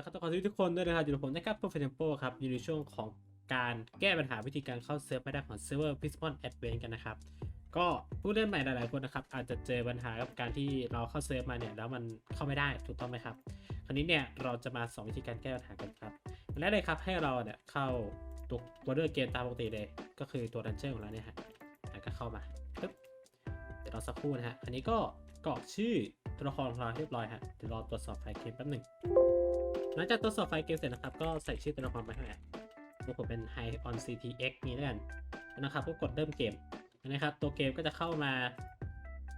นะครับต้องขอทุกคนด้วยนะครับอยู่กับผมนะครับโปรเฟนโปครับอยู่ในช่วงของการแก้ปัญหาวิธีการเข้าเซิร์ฟไม่ได้ของเซิร์ฟเวอร์ p i s p o n Advance กันนะครับ ก็ผู้เล่นใหม่หลายๆคนนะครับ อาจจะเจอปัญหากับการที่เราเข้าเซิร์ฟมาเนี่ยแล้วมันเข้าไม่ได้ถูกต้องไหมครับ คราวนี้เนี่ยเราจะมาสอนวิธีการแก้ปัญหากันครับแรกเลยครับให้เราเนี่ยเข้าตัวตัวเลือกเกมตามปกติเลย ก็คือตัวดันเจี้ยนของเราเนี่ยฮะแล้วก็เข้ามาปึ๊บเดี๋ยวรอสักครู่นะฮะอันนี้ก็กรอกชื่อ ตัวละครของเราเรียบร้อยฮะเดี๋ยวรอตรวจสอบไฟล์เกมแป๊บหนึ่งหลังจากตรวจสอบไฟล์เกมเสร็จนะครับ ก็ใส่ชื่อตัวละครไปข้างในพวผมเป็น High on CTX นี้แล้วกันนะครับก็กดเริ่มเกมนะครับ ตัวเกมก็จะเข้ามา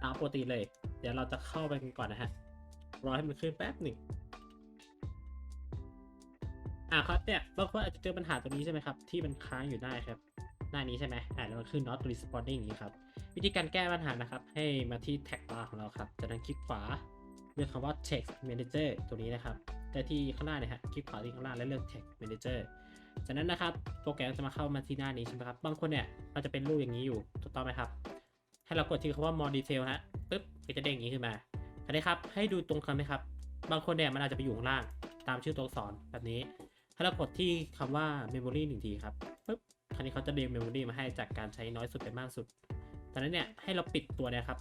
ตามปกติเลย เดี๋ยวเราจะเข้าไปกันก่อนนะฮะรอให้มันขึ้นแป๊บหนึ่งอ่าครับเนี่ยบางคนอาจจะเจอปัญหาตัวนี้ใช่ไหมครับ ที่มันค้างอยู่ได้ครับ หน้านี้ใช่ไหมอ่าแล้วมันขึ้น not responding อย่างนี้ครับ วิธีการแก้ปัญหานะครับ ให้มาที่แท็กบาร์ของเราครับ จากนั้นคลิกขวาเลือกคำว่า text manager ตัวนี้นะครับแต่ที่ข้างหน้าเนี่ยฮะคลิกขวาที่ข้างล่างแล้วเลือก text manager จากนั้นนะครับโปรแกรมจะมาเข้ามาที่หน้านี้ใช่ไหมครับ บางคนเนี่ยมันจะเป็นรูปอย่างนี้อยู่ถูกต้องไหมครับ ให้เรากดที่คำว่า more detail ฮะปึ๊บก็จะเด้งอย่างนี้ขึ้นมาอันนี้ครับให้ดูตรงกันไหมครับ บางคนเนี่ยมันอาจจะไปอยู่ข้างล่าง ตามชื่อตัวอักษรแบบนี้ ให้เรากดที่คำว่า memory หนึ่งทีครับปึ๊บ คราวนี้เขาจะเรียง memory มาให้จากการใช้น้อยสุดไปมากสุดจากนั้นเนี่ยให้เราปิดตัวเนี่ยครับ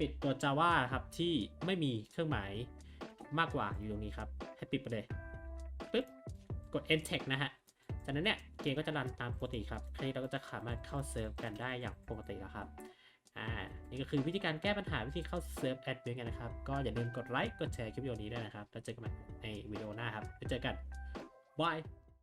ปิดตัว Java ครับที่ไม่มีเครื่องหมายมากกว่าอยู่ตรงนี้ครับ ให้ปิดไปเลยปึ๊บกด enter นะฮะจากนั้นเนี่ยเกมก็จะรันตามปกติครับคราวนี้เราก็จะสามารถเข้าเซิร์ฟกันได้อย่างปกติแล้วครับอ่านี่ก็คือวิธีการแก้ปัญหาวิธีเข้าเซิร์ฟแอดมินกันนะครับ ก็อย่าลืมกดไลค์กดแชร์คลิปวิดีโอนี้ด้วยนะครับแล้วเจอกันใหม่ในวิดีโอหน้าครับไปเจอกันบาย